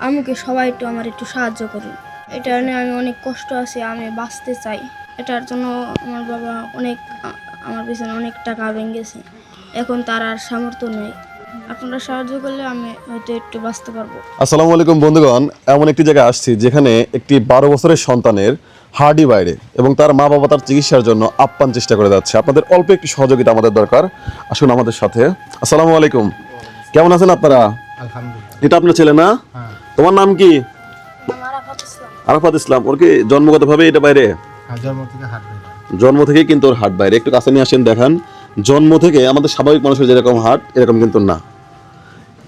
আমাকে সবাই একটু আমার একটু সাহায্য করুন। এটা নিয়ে আমি অনেক কষ্ট আছি আমি বাঁচতে চাই। এটার জন্য আমার বাবা অনেক আমার পিছনে অনেক টাকা ভেঙেছে। এখন তার আর সামর্থ্য নেই। আপনারা সাহায্য করলে আমি হয়তো একটু বাঁচতে পারব। আসসালামু আলাইকুম বন্ধুগণ এমন একটি জায়গায় আসছি যেখানে একটি বারো বছরের সন্তানের হার্ডি বাইরে এবং তার মা বাবা তার চিকিৎসার জন্য আপ্যান চেষ্টা করে যাচ্ছে। আপনাদের অল্প একটু সহযোগিতা আমাদের দরকার। আসুন আমাদের সাথে। আসসালামু আলাইকুম। কেমন আছেন আপনারা? আলহামদুলিল্লাহ। এটা আপনার ছেলে না? হ্যাঁ। তোমার নাম কি? আমার আফাত ইসলাম। আরাফাত ইসলাম ওর কি জন্মগতভাবে এটা বাইরে? হ্যাঁ জন্ম থেকে কিন্তু ওর হাট বাইরে। একটু কাছে নিয়ে আসেন দেখান। জন্ম থেকে আমাদের স্বাভাবিক মানুষের যেরকম হাট এরকম কিন্তু না।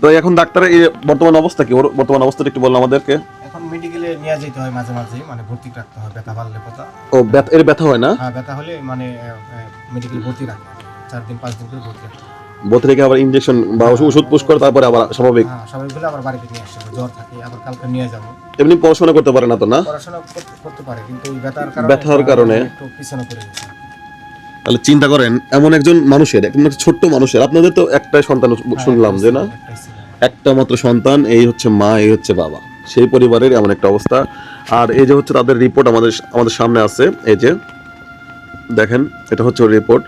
তো এখন ডাক্তারের এই বর্তমান অবস্থা কি? ওর বর্তমান অবস্থাটা একটু বললাম আমাদেরকে। এখন মেডিকেলে নিয়ে যেতে হয় মাঝে মাঝে মানে ভর্তি রাখতে হয় ব্যথা বাড়লে কথা ও ব্যথা এর ব্যথা হয় না? হ্যাঁ ব্যথা হলে মানে মেডিকেল ভর্তি রাখে। চার দিন পাঁচ দিন করে ভর্তি রাখে। বোতলে থেকে আবার ইনজেকশন বা ওষুধ পুশ করে তারপরে আবার স্বাভাবিক। হ্যাঁ সবাই আবার বাড়িতে নিয়ে আসছে জ্বর থাকে আবার কালকে নিয়ে যাব। এমনি পড়াশোনা করতে পারে না তো না? পড়াশোনা করতে- পারে কিন্তু ব্যথার কারণে ব্যথার কারণে? একটু পিছনে পড়ে গেছে। তাহলে চিন্তা করেন এমন একজন মানুষের একদম ছোট্ট মানুষের আপনাদের তো একটাই সন্তান শুনলাম যে না? একটা মাত্র সন্তান এই হচ্ছে মা এই হচ্ছে বাবা। সেই পরিবারের এমন একটা অবস্থা। আর এই যে হচ্ছে তাদের রিপোর্ট আমাদের আমাদের সামনে আছে এই যে দেখেন এটা হচ্ছে রিপোর্ট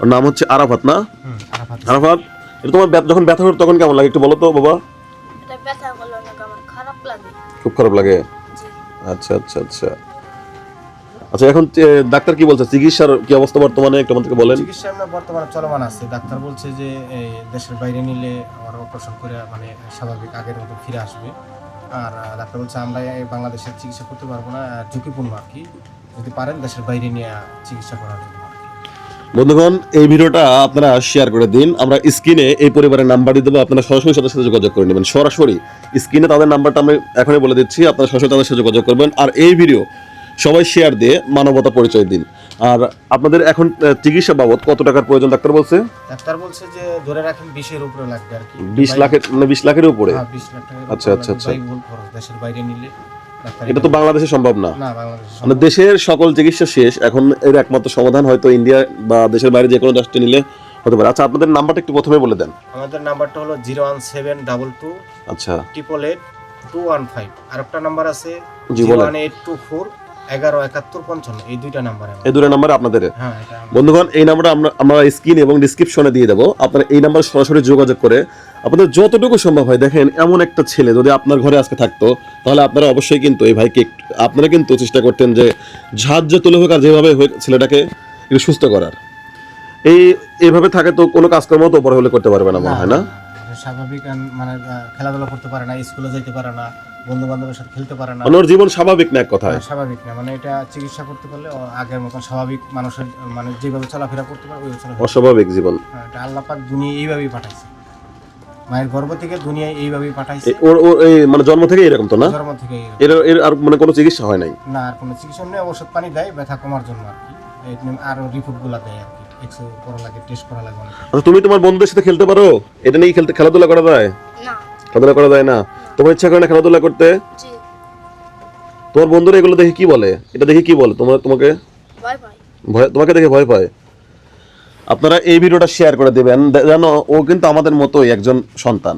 ওর নাম হচ্ছে আরাফাত না? আরাফাত। আরাফাত এটা তোমার ব্যথা- যখন ব্যথা হতো তখন কেমন লাগে একটু বলো তো বাবা? এটা ব্যথা করলে অনেক আমার খারাপ লাগে। খুব খারাপ লাগে? আচ্ছা আচ্ছা আচ্ছা। আচ্ছা এখন ডাক্তার কি বলছে? চিকিৎসার কি অবস্থা বর্তমানে? একটু আমাদেরকে বলেন। চিকিৎসা আমরা বর্তমানে চলমান আছে। ডাক্তার বলছে যে এই দেশের বাইরে নিলে আমার অপারেশন করে মানে স্বাভাবিক আগের মতো ফিরে আসবে। আর ডাক্তার বলছে আমরা এই বাংলাদেশের চিকিৎসা করতে পারব না। ঝুঁকিপূর্ণ আর কি। যদি পারেন দেশের বাইরে নিয়ে চিকিৎসা করার জন্য। আর কি। বন্ধুগণ এই ভিডিওটা আপনারা শেয়ার করে দিন। আমরা স্ক্রিনে এই পরিবারের নাম্বার দিয়ে দেবো আপনারা সরাসরি তাদের সাথে যোগাযোগ করে নেবেন। সরাসরি স্ক্রিনে তাদের নাম্বারটা আমি এখনই বলে দিচ্ছি আপনারা সরাসরি তাদের সাথে যোগাযোগ করবেন। আর এই ভিডিও সবাই শেয়ার দিয়ে মানবতা পরিচয় দিন। আর আপনাদের এখন চিকিৎসা বাবদ কত টাকার প্রয়োজন? ডাক্তার বলছে? ডাক্তার বলছে যে ধরে রাখেন বিশের উপরে লাগবে আর কি। বিশ লাখের মানে বিশ লাখের উপরে? হ্যাঁ বিশ লাখ টাকা আচ্ছা, আচ্ছা, আচ্ছা। দেশের বাইরে নিলে। এটা তো বাংলাদেশে সম্ভব না। না মানে দেশের সকল চিকিৎসা শেষ এখন এর একমাত্র সমাধান হয়তো ইন্ডিয়া বা দেশের বাইরে যে কোনো রাষ্ট্রে নিলে হতে পারে। আচ্ছা আপনাদের নাম্বারটা একটু প্রথমে বলে দেন। আমাদের নাম্বারটা হলো zero one seven double two আচ্ছা। Triple eight two one five. আর একটা নাম্বার আছে জি, zero one eight two four এগারো একাত্তর পঞ্চান্ন এই দুইটা নাম্বার এই দুটো নাম্বার আপনাদের। হ্যাঁ এটা বন্ধুগণ এই নাম্বারটা আমরা আমরা স্ক্রিন এবং ডিসক্রিপশনে দিয়ে দেবো। আপনারা এই নাম্বার সরাসরি যোগাযোগ করে আপনাদের যতটুকু সম্ভব হয় দেখেন এমন একটা ছেলে যদি আপনার ঘরে আজকে থাকতো তাহলে আপনারা অবশ্যই কিন্তু এই ভাইকে আপনারা কিন্তু চেষ্টা করতেন যে ঝাঁঝ তুলে হোক আর যেভাবে ছেলেটাকে একটু সুস্থ করার। এই এইভাবে থাকে তো কোনো কাজকর্ম তো বড় হলে করতে পারবে না মনে হয় না? স্বাভাবিক মানে খেলাধুলা করতে পারে না স্কুলে যেতে পারে না বন্ধু বান্ধবের সাথে খেলতে পারে না। মানে ওর জীবন স্বাভাবিক না এক কথায়? হ্যাঁ, স্বাভাবিক না। মানে এটা চিকিৎসা করতে পারলে ও আগের মতন স্বাভাবিক মানুষের মানে যেভাবে চলাফেরা করতে পারে ওই চলাফেরা অস্বাভাবিক জীবন। হ্যাঁ, এটা আল্লাহ পাক দুনিয়া এইভাবেই পাঠাইছে। মায়ের গর্ভ থেকে দুনিয়ায় এইভাবেই পাঠাইছে। এ- ওর ওর এই মানে জন্ম থেকে এরকম তো না? জন্ম থেকে এইরকম। এর এর আর মানে কোনো চিকিৎসা হয় নাই? না আর কোনো চিকিৎসা নেই ওষুধ পানি দেয় ব্যথা কমার জন্য আর কি। এই নিয়ে আরও রিপোর্ট দেয় আর কি। এক্সরে করা লাগে টেস্ট করা লাগে অনেক। আচ্ছা তুমি তোমার বন্ধুদের সাথে খেলতে পারো? এটা নিয়ে খেলতে খেলাধুলা করা যায়? না। খেলাধুলা করা যায় না? তোমার ইচ্ছা করে না খেলাধুলা করতে? তোমার বন্ধুরা এগুলো দেখে কি বলে? এটা দেখে কি বলে তোমার তোমাকে? ভয় তোমাকে দেখে ভয় পায়। আপনারা এই ভিডিওটা শেয়ার করে দেবেন। যেন ও কিন্তু আমাদের মতোই একজন সন্তান।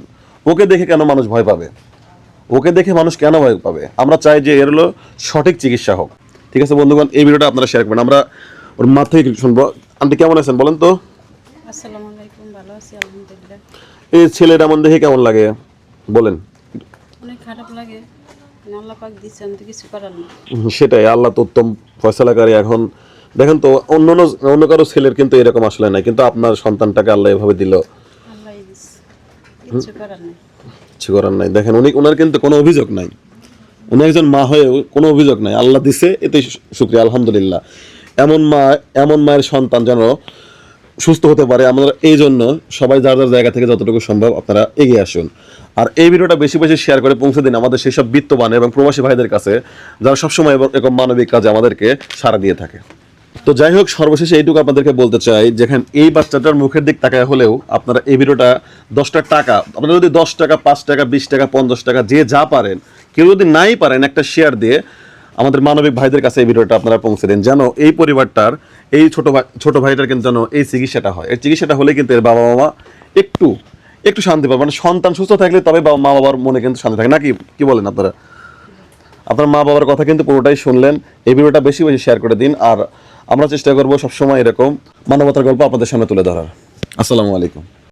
ওকে দেখে কেন মানুষ ভয় পাবে? ওকে দেখে মানুষ কেন ভয় পাবে? আমরা চাই যে এর হলো সঠিক চিকিৎসা হোক। ঠিক আছে বন্ধুগণ এই ভিডিওটা আপনারা শেয়ার করবেন। আমরা ওর মাঠ থেকে কিছু শুনব। আন্টি কেমন আছেন বলেন তো? আসসালামু আলাইকুম ভালো আছি আলহামদুলিল্লাহ। এই ছেলেটা এমন দেখে কেমন লাগে? বলেন। খারাপ লাগে মানে আল্লাহ পাক দিচ্ছে আমি তো কিছু করার না সেটাই আল্লাহ তো উত্তম ফয়সালাকারী। এখন দেখেন তো অন্য অন্য- কারও ছেলের কিন্তু এরকম আসলে নাই কিন্তু আপনার সন্তানটাকে আল্লাহ এভাবে দিল। কিছু করার নেই। দেখেন উনি ওনার কিন্তু কোনো অভিযোগ নাই। উনি একজন মা হয়েও কোনো অভিযোগ নাই। আল্লাহ দিছে এতে শুক্রিয়া আলহামদুলিল্লাহ। এমন মা এমন মায়ের সন্তান যেন সুস্থ হতে পারে আমরা এই জন্য সবাই যার যার জায়গা থেকে যতটুকু সম্ভব আপনারা এগিয়ে আসুন। আর এই ভিডিওটা বেশি বেশি শেয়ার করে পৌঁছে দিন আমাদের সেই সব বিত্তবান এবং প্রবাসী ভাইদের কাছে, যারা সবসময় এবং এরকম মানবিক কাজে আমাদেরকে সাড়া দিয়ে থাকে। তো যাই হোক, সর্বশেষে এইটুকু আপনাদেরকে বলতে চাই, যেখানে এই বাচ্চাটার মুখের দিক তাকায় হলেও আপনারা এই ভিডিওটা দশটা টাকা, আপনারা যদি দশ টাকা, পাঁচ টাকা, বিশ টাকা, পঞ্চাশ টাকা, যে যা পারেন, কেউ যদি নাই পারেন একটা শেয়ার দিয়ে আমাদের মানবিক ভাইদের কাছে এই ভিডিওটা আপনারা পৌঁছে দিন। যেন এই পরিবারটার এই ছোট ভাই, ছোট ভাইটার কিন্তু যেন এই চিকিৎসাটা হয়। এই চিকিৎসাটা হলে কিন্তু এর বাবা মামা একটু একটু শান্তি পাবে। মানে সন্তান সুস্থ থাকলে তবে বাবা- মা বাবার মনে কিন্তু শান্তি থাকে। নাকি? কি বলেন আপনারা? আপনার মা বাবার কথা কিন্তু পুরোটাই শুনলেন। এই ভিডিওটা বেশি বেশি শেয়ার করে দিন। আর আমরা চেষ্টা করব সবসময় এরকম মানবতার গল্প আপনাদের সামনে তুলে ধরার। আসসালামু আলাইকুম।